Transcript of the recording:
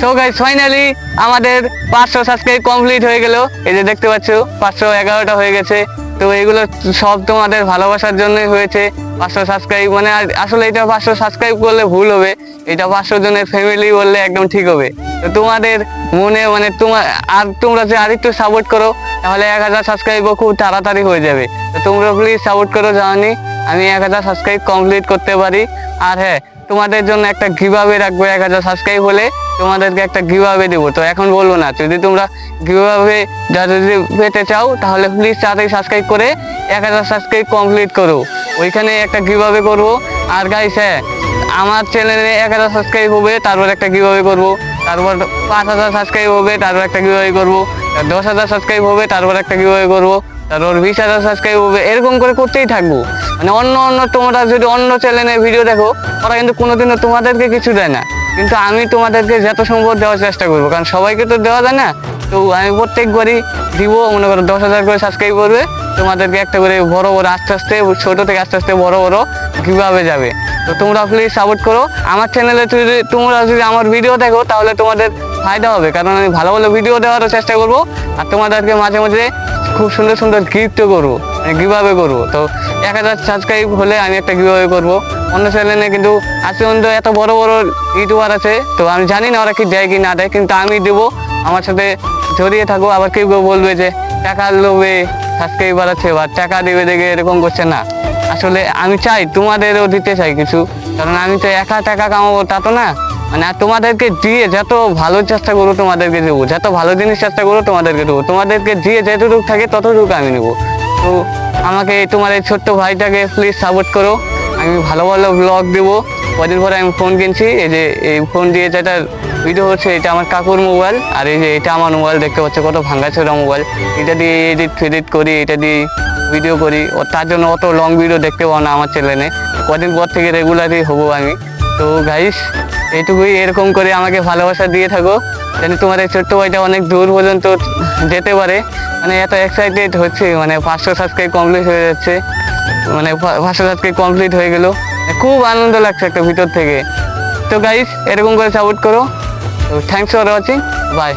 So guys finally আমাদের পাঁচশো subscribe complete হয়ে গেল। এই যে দেখতে পাচ্ছ, পাঁচশো এগারোটা হয়ে গেছে। তো এগুলো সব তোমাদের ভালোবাসার জন্যই হয়েছে। পাঁচশো সাবস্ক্রাইব মানে আসলে এটা পাঁচশো সাবস্ক্রাইব করলে ভুল হবে। এটা পাঁচশো জনের ফ্যামিলি বললে একদম ঠিক হবে। তো তোমাদের মনে মানে তোমার আর তোমরা যে আরেকটু সাপোর্ট করো, তাহলে এক হাজার সাবস্ক্রাইবও খুব তাড়াতাড়ি হয়ে যাবে। তো তোমরা প্লিজ সাপোর্ট করো, জানি আমি এক হাজার সাবস্ক্রাইব কমপ্লিট করতে পারি। আর হ্যাঁ তোমাদের জন্য একটা গিভাবে রাখব এক হাজার সাবস্ক্রাইব হলে। তোমাদেরকে একটা গিভাবে দেবো। তো এখন বলব না, যদি তোমরা গিভাবে যদি পেতে চাও, তাহলে প্লিজ তাড়াতাড়ি সাবস্ক্রাইব করে এক হাজার সাবস্ক্রাইব কমপ্লিট করো। ওইখানে একটা গিভাবে করব। আর গাইস হ্যাঁ আমার চ্যানেলে এক হাজার সাবস্ক্রাইব হবে, তারপর একটা গিভাবে করব। তারপর পাঁচ হাজার সাবস্ক্রাইব হবে, তারপর একটা গিভাবে করব। দশ হাজার সাবস্ক্রাইব হবে, তারপর একটা গিভাবে করব। তারপর বিশ সাবস্ক্রাইব হবে, এরকম করে করতেই থাকব। মানে অন্য অন্য তোমরা যদি অন্য চ্যানেলে ভিডিও দেখো, ওরা কিন্তু কোনোদিনও তোমাদেরকে কিছু দেয় না। কিন্তু আমি তোমাদেরকে যত সম্ভব দেওয়ার চেষ্টা করব, কারণ সবাইকে তো দেওয়া যায় না। তো আমি প্রত্যেকবারই দিব, মনে করো দশ হাজার করে সাবস্ক্রাইব করবে, তোমাদেরকে একটা করে বড় বড়, আস্তে আস্তে, ছোট থেকে আস্তে আস্তে বড় বড় কীভাবে যাবে। তো তোমরা প্লিজ সাপোর্ট করো। আমার চ্যানেলে যদি তোমরা যদি আমার ভিডিও দেখো, তাহলে তোমাদের ফায়দা হবে। কারণ আমি ভালো ভালো ভিডিও দেওয়ারও চেষ্টা করব। আর তোমাদেরকে মাঝে মাঝে খুব সুন্দর সুন্দর গিফটও করব। কীভাবে করব। তো এক হাজার সাবস্ক্রাইব হলে আমি একটা কীভাবে করব। অন্য চ্যানেলে কিন্তু আজকে পর্যন্ত এত বড় বড় ইউটিউবার আছে, তো আমি জানি না ওরা কি দেয় কি না দেয়, কিন্তু আমি দেবো। আমার সাথে জড়িয়ে থাকব আবার কেউ কেউ বলবে যে, টাকা লোভে সাবস্ক্রাইবার আছে বা টাকা দেবে দেখে এরকম করছে না। আসলে আমি চাই, তোমাদেরও দিতে চাই কিছু। কারণ আমি তো একা টাকা কামাবো তা তো না। মানে আর তোমাদেরকে দিয়ে যত ভালো চেষ্টা করব তোমাদেরকে দেবো, যত ভালো জিনিস চেষ্টা করব তোমাদেরকে দেবো, তোমাদেরকে দিয়ে যতটুকু থাকে ততটুকু আমি নেব। তো আমাকে তোমার এই ছোট্ট ভাইটাকে প্লিজ সাপোর্ট করো। আমি ভালো ভালো ব্লগ দেবো। কদিন পরে আমি ফোন কিনছি, এই যে এই ফোন দিয়ে যেটা ভিডিও হচ্ছে এটা আমার কাকুর মোবাইল আর এই যে এটা আমার মোবাইল দেখতে পাচ্ছ কত ভাঙ্গা ছিল মোবাইল এটা দিয়ে এডিট ফেডিট করি, এটা দিয়ে ভিডিও করি, ও তার জন্য অত লং ভিডিও দেখতে পাও না আমার ছেলে চ্যানেলে কদিন পর থেকে রেগুলারই হব আমি। তো গাইস এইটুকুই। এরকম করে আমাকে ভালোবাসা দিয়ে থাকো, যেন তোমার এই ছোট্ট ভাইটা অনেক দূর পর্যন্ত যেতে পারে। মানে এত এক্সাইটেড হচ্ছে মানে পাঁচশো সাবস্ক্রাইব কমপ্লিট হয়ে যাচ্ছে। মানে পাঁচশো সাবস্ক্রাইব কমপ্লিট হয়ে গেল। খুব আনন্দ লাগছে একটা ভিতর থেকে। তো গাইস এরকম করে সাপোর্ট করো। তো থ্যাংকস ফর ওয়াচিং বাই